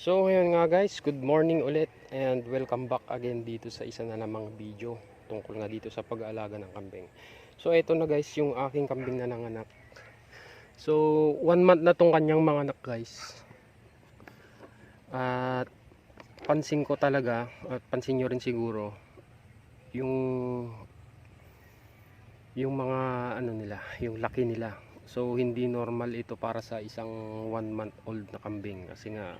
So ngayon nga guys, good morning ulit and welcome back again dito sa isa na namang video tungkol nga dito sa pag-aalaga ng kambing. So ito na guys yung aking kambing na nanganak. So one month na tong kanyang mga anak guys. At pansin ko talaga at pansin nyo rin siguro yung yung mga ano nila, yung laki nila. So hindi normal ito para sa isang one month old na kambing kasi nga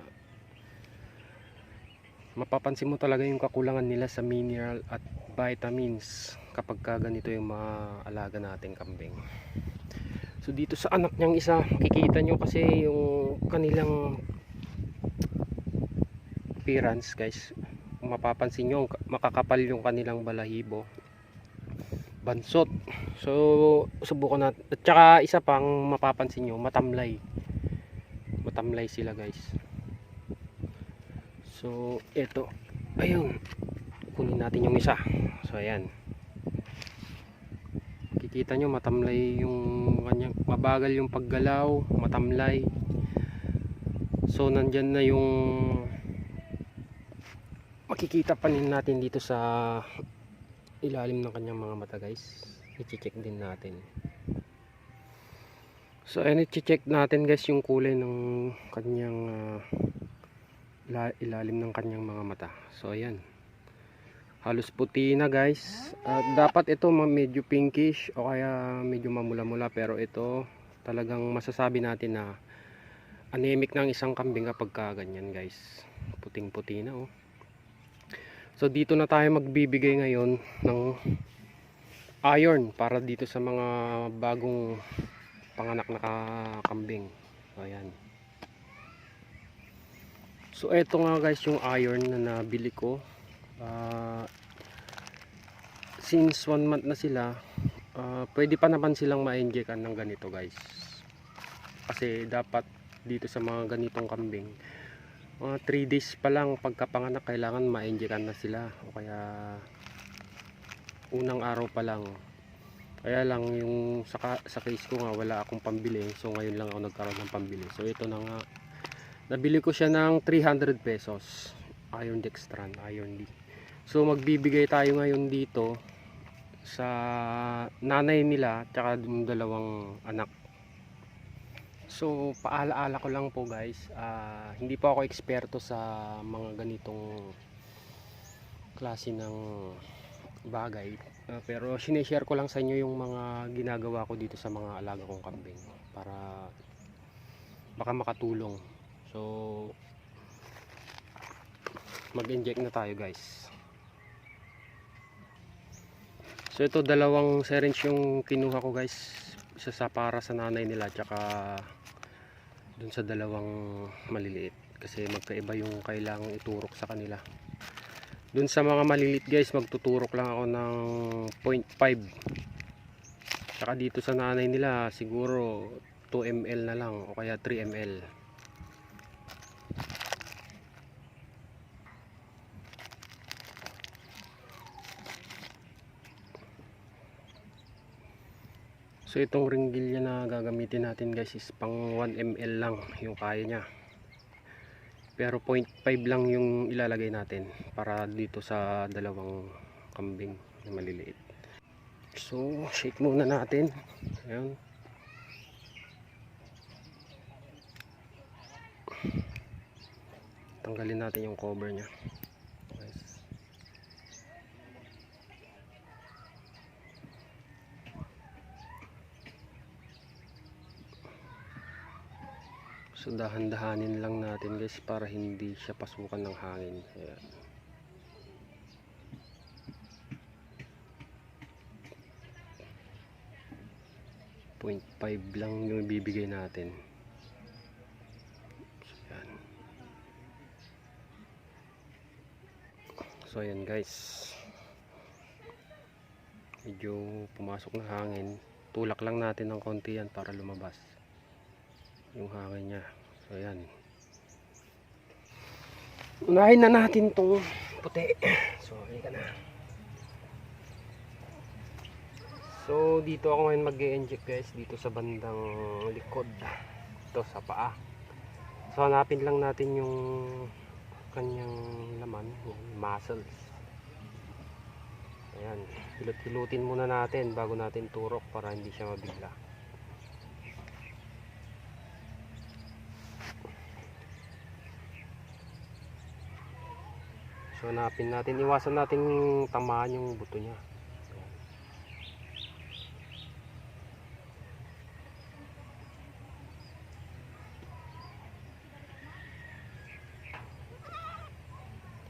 mapapansin mo talaga yung kakulangan nila sa mineral at vitamins kapag ka ganito yung mga alaga nating kambing. So dito sa anak niyang isa, makikita nyo kasi yung kanilang appearance guys. Mapapansin nyo, makakapal yung kanilang balahibo. Bansot. So subukan natin. At saka isa pang mapapansin nyo, matamlay. Matamlay sila guys. So, ito. Ayun. Kunin natin yung isa. So, ayan. Kikita nyo, matamlay yung kanyang, mabagal yung paggalaw, matamlay. So, nandyan na yung makikita pa rin natin dito sa ilalim ng kanyang mga mata guys. I-check din natin. So, ayan, i-check natin guys yung kulay ng kanyang ila- ilalim ng kanyang mga mata. So ayan. Halos puti na guys. At dapat ito medyo pinkish o kaya medyo mamula-mula pero ito talagang masasabi natin na anemic ng isang kambing kapag ka ganyan guys. Puting-puti na oh. So dito na tayo magbibigay ngayon ng iron para dito sa mga bagong panganak na ka- kambing. So ayan. So eto nga guys yung iron na nabili ko. Ah, since one month na sila, ah, pwede pa naman silang ma-injectan ng ganito guys. Kasi dapat dito sa mga ganitong kambing, mga 3 days pa lang pagkapanganak kailangan ma-injectan na sila. O kaya unang araw pa lang. Kaya lang yung sa, sa case ko nga wala akong pambili. So ngayon lang ako nagkaroon ng pambili. So ito na nga Nabili ko siya ng 300 pesos. Iron Dextran, Iron D. So magbibigay tayo ngayon dito sa nanay nila tsaka yung dalawang anak. So paalaala ko lang po guys, ah, hindi po ako eksperto sa mga ganitong klase ng bagay. Ah, pero sinishare ko lang sa inyo yung mga ginagawa ko dito sa mga alaga kong kambing para baka makatulong So mag-inject na tayo guys. So ito dalawang syringe yung kinuha ko guys. Isa sa para sa nanay nila tsaka dun sa dalawang maliliit kasi magkaiba yung kailangang iturok sa kanila. Dun sa mga maliliit guys magtuturok lang ako ng 0.5 Tsaka dito sa nanay nila siguro 2 ml na lang o kaya 3 ml. So itong ringgilya na gagamitin natin guys is pang 1 ml lang yung kaya niya. Pero 0.5 lang yung ilalagay natin para dito sa dalawang kambing na maliliit. So shake muna natin. Ayan. Tanggalin natin yung cover niya. Guys. So dahan-dahanin lang natin guys para hindi siya pasukan ng hangin. Ayan. Point five lang yung ibibigay natin. So, yan. So ayan guys. Medyo pumasok na hangin. Tulak lang natin ng konti yan para lumabas yung hangin niya. So ayan. Unahin na natin tong puti. So halika na. So dito ako ngayon mag inject guys dito sa bandang likod. Ito sa paa. So hanapin lang natin yung kanyang laman, yung muscles. Ayan, hilot-hilutin muna natin bago natin turok para hindi siya mabigla. So hanapin natin, iwasan natin tamaan yung buto niya.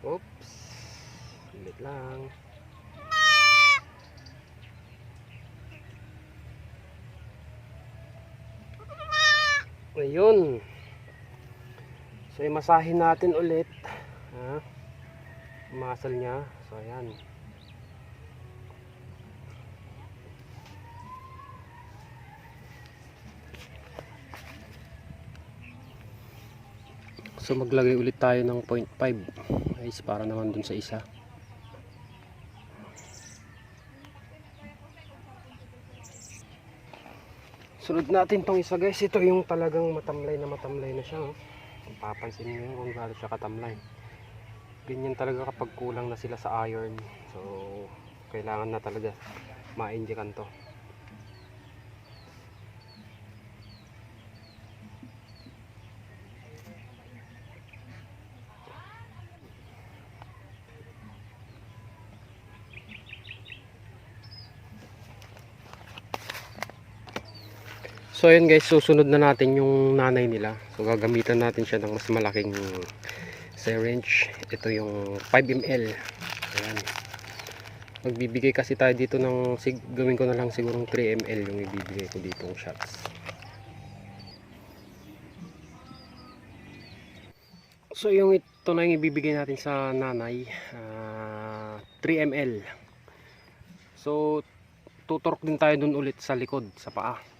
Oops. Ulit lang. Ayun. So, imasahin natin ulit. Ha? Muscle niya. So, ayan. So, maglagay ulit tayo ng 0.5 guys para naman dun sa isa. Sunod natin tong isa guys. Ito yung talagang matamlay na matamlay na siya. Oh. Kung papansin yun kung gaano siya katamlay. Ganyan talaga kapag kulang na sila sa iron. So, kailangan na talaga ma-injekan to. So ayun guys, susunod na natin yung nanay nila. So gagamitan natin siya ng mas malaking syringe. Ito yung 5 ml. Ayan. Magbibigay kasi tayo dito ng gawin ko na lang sigurong 3 ml yung ibibigay ko dito ng shots. So yung ito na yung ibibigay natin sa nanay. ah, 3 ml. So tuturok din tayo dun ulit sa likod, sa paa.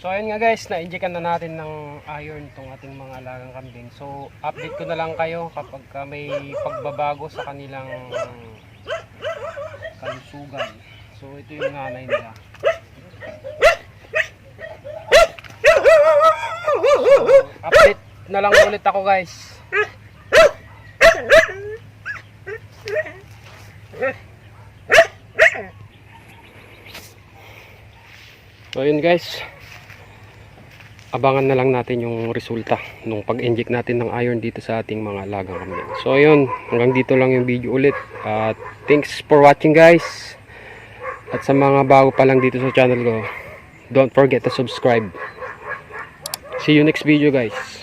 So ayun nga guys, na-injectan na natin ng iron tong ating mga alagang kambing. So update ko na lang kayo kapag ka may pagbabago sa kanilang kalusugan. So ito yung nanay nila. So, update na lang ulit ako guys. So yun guys abangan na lang natin yung resulta nung pag-inject natin ng iron dito sa ating mga lagang kambing. So ayun, hanggang dito lang yung video ulit. At thanks for watching guys. At sa mga bago pa lang dito sa channel ko, don't forget to subscribe. See you next video guys.